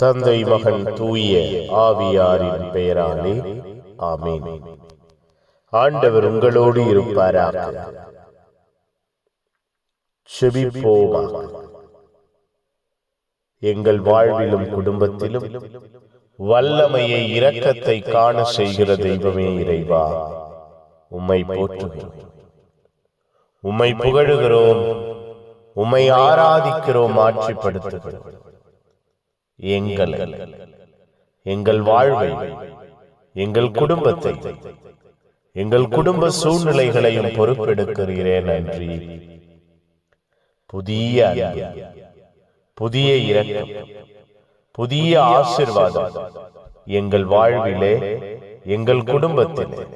தந்தை மகன் தூய ஆவியாரின் பெயராலே ஆமீன். ஆண்டவர் உங்களோடு இருப்பாராக. எங்கள் வாழ்விலும் குடும்பத்திலும் வல்லமையை இரக்கத்தை காண செய்கிற தெய்வமே இறைவா. உம்மை போற்றுகிறோம். உம்மை புகழுகிறோம். உம்மை ஆராதிக்கிறோம். ஆட்சிப்படுத்துகிறோம். எங்கள். எங்கள் வாழ்வை. எங்கள் குடும்பத்தை. எங்கள் குடும்ப சூழ்நிலைகளையும் பொறுப்பெடுக்கிறீரே நன்றி. புதிய புதிய இரக்கம் புதிய ஆசிர்வாதம். எங்கள் வாழ்விலே எங்கள் குடும்பத்திலே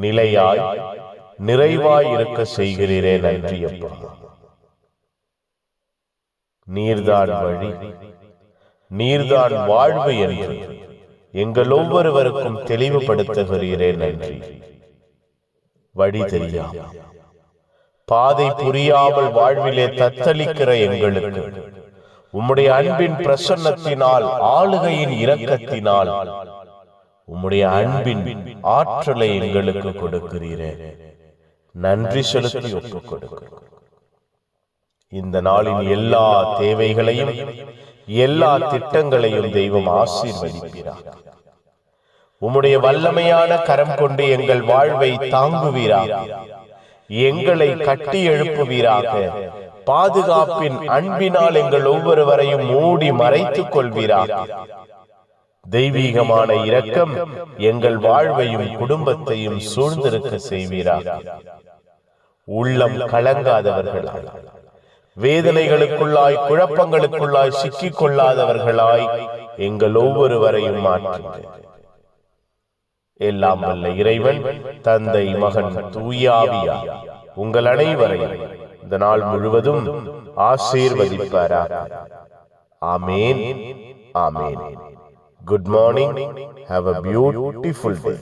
நிலையாய் நிறைவாய் இருக்க செய்கிறீரே நன்றி அப்பா நீர்தான் வழி. நீர்தான் வாழ்வு என்று எங்கள் ஒவ்வொருவருக்கும் தெளிவுபடுத்துகிறீரே நன்றி. வழி தெரியாம. பாதை புரியாமல் வாழ்விலே தத்தளிக்கிற எங்களுக்கு உம்முடைய அன்பின் பிரசன்னத்தினால் ஆளுகையின் இரக்கத்தினால் உம்முடைய அன்பின் ஆற்றலை எங்களுக்கு கொடுக்கிறீரே. நன்றி செலுத்தி ஒப்புக் கொடுக்கிறோம். இந்த நாளின் எல்லா தேவைகளையும் எல்லா திட்டங்களையும் தெய்வம் ஆசீர்வதிப்பீராக. உம்முடைய வல்லமையான கரம் கொண்டு எங்கள் வாழ்வை தாங்குவீராக. எங்களை கட்டி எழுப்புவீராக. பாதுகாப்பின் அன்பினால் எங்கள் ஒவ்வொருவரையும் மூடி மறைத்துக் கொள்வீராக. தெய்வீகமான இரக்கம் எங்கள் வாழ்வையும் குடும்பத்தையும் சூழ்ந்திருக்க செய்வீராக. உள்ளம் கலங்காதவர்களாக. வேதனைகளுக்குள்ளாய் குழப்பங்களுக்குள்ளாய் சிக்கிக் கொள்ளாதவர்களாய் எங்கள் ஒவ்வொருவரையும் மாற்றுங்கள். எல்லாம் வல்ல இறைவன் தந்தை மகன் தூயாவியா உங்கள் அனைவரையும் இந்த நாள் முழுவதும் ஆசீர்வதிப்பாராக. ஆமேன் ஆமேன். Good morning have a beautiful day